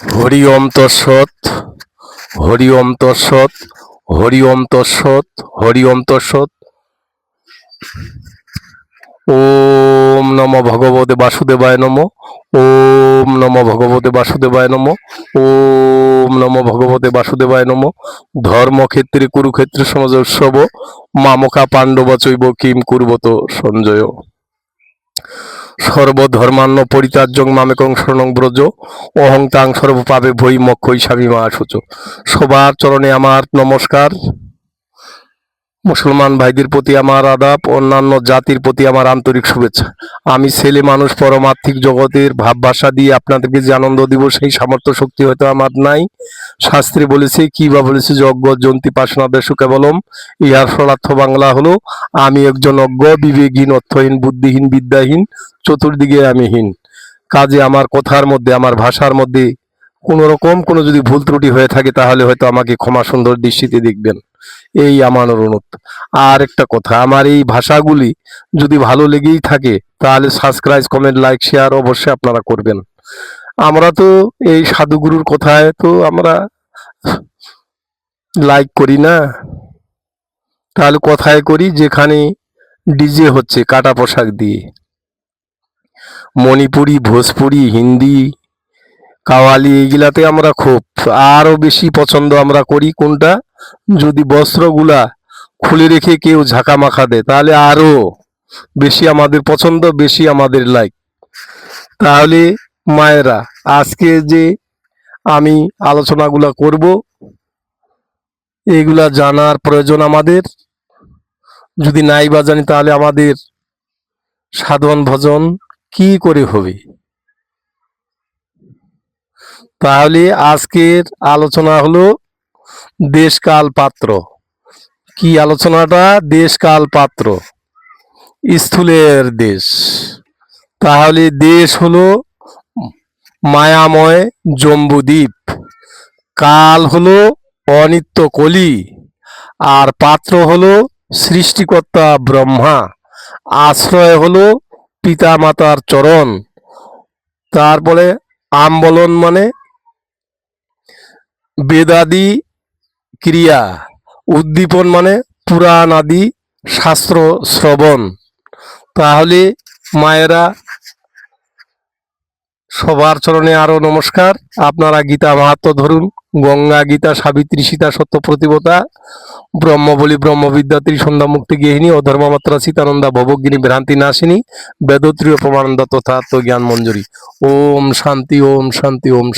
হরি ওম তৎসৎ হরি ওম তৎসৎ হরি ওম তৎসৎ হরি ওম তৎসৎ ওম নম ভগবতে বাসুদেবায় নম, ওম নম ভগবতে বাসুদেবায় নম, ওম নম ভগবতে বাসুদেবায় নম। ধর্মক্ষেত্রে, কুরুক্ষেত্রে, সমাজ উৎসব মামকা পাণ্ডব চৈব কিম কুর্বত সঞ্জয়। সর্বধর্মান্ন পরিত্যাজ্যং মামেকং শরণং ব্রজ, অহংতাং তাং সর্বপাপে ভৈ মক্ষ স্বামী মা সবার চরণে আমার নমস্কার। মুসলমান ভাইদের প্রতি আমার আদাব, অন্যান্য জাতির প্রতি আমার আন্তরিক শুভেচ্ছা। আমি ছেলে মানুষ, পরমার্থিক জগতের ভাবভাষা দিয়ে আপনাদেরকে যে আনন্দ দিব, সেই সামর্থ্য শক্তি হয়তো আমার নাই। শাস্ত্রে বলেছে, কি বা বলেছে যজ্ঞ, জন্তি পাশনাদের কেবলম ইহার সরার্থ বাংলা হলো, আমি একজন অজ্ঞ, বিবেকহীন, অর্থহীন, বুদ্ধিহীন, বিদ্যাহীন, চতুর্দিকে আমি হীন। কাজে আমার কথার মধ্যে, আমার ভাষার মধ্যে কোনো রকম কোনো যদি ভুল ত্রুটি হয়ে থাকে, তাহলে হয়তো আমাকে ক্ষমা সুন্দর দৃষ্টিতে দেখবেন। এই আমার অনুরোধ। আর একটা কথা, আমার এই ভাষাগুলি যদি ভালো লেগেই থাকে, তাহলে সাবস্ক্রাইব কমেন্ট লাইক শেয়ার অবশ্যই আপনারা করবেন। আমরা তো এই সাধুগুরুর কথায় তো আমরা লাইক করি না। তাহলে কথায় করি যেখানে ডিজে হচ্ছে, কাটা পোশাক দিয়ে। মণিপুরি, ভোজপুরি, হিন্দি কাওয়ালি, এইগুলাতে আমরা খুব আরও বেশি পছন্দ আমরা করি। কোনটা? যদি বস্ত্রগুলা খুলে রেখে কেউ ঝাঁকা মাখা দেয়, তাহলে আরও বেশি আমাদের পছন্দ, বেশি আমাদের লাইক তাহলে মায়েরা, আজকে যে আমি আলোচনাগুলা করব এইগুলা জানার প্রয়োজন আমাদের। যদি নাই বা জানি তাহলে আমাদের সাধন ভজন কি করে হবে? তাহলে আজকের আলোচনা হলো দেশকাল পাত্র। কি আলোচনাটা? দেশকাল পাত্র। স্থূলের দেশ। তাহলে দেশ হলো মায়াময় জম্বুদ্বীপ। কাল হলো অনিত্য কলি। আর পাত্র হলো সৃষ্টিকর্তা ব্রহ্মা। আশ্রয় হলো পিতা মাতার চরণ। তারপরে আম্বলন মানে বেদাদি ক্রিয়া। উদ্দীপন মানে পুরাণ আদি শাস্ত্র শ্রবণ। তাহলে মায়েরা সবার চরণে আরও নমস্কার। আপনারা গীতা মাহাত্ম ধরুন, গঙ্গা গীতা, সাবিত্রী সীতা, সত্য প্রতিবতা ব্রহ্মবলী ব্রহ্মবিদ্যা ত্রিসন্ধ্যা মুক্তি গেহিনী ও ধর্মমাত্রা সীতানন্দা, ভবগিনী, ভ্রান্তি নাশিনী, বেদত্রীয় প্রমানন্দা তথা জ্ঞান মঞ্জুরি। ওম শান্তি ওম শান্তি, ওম।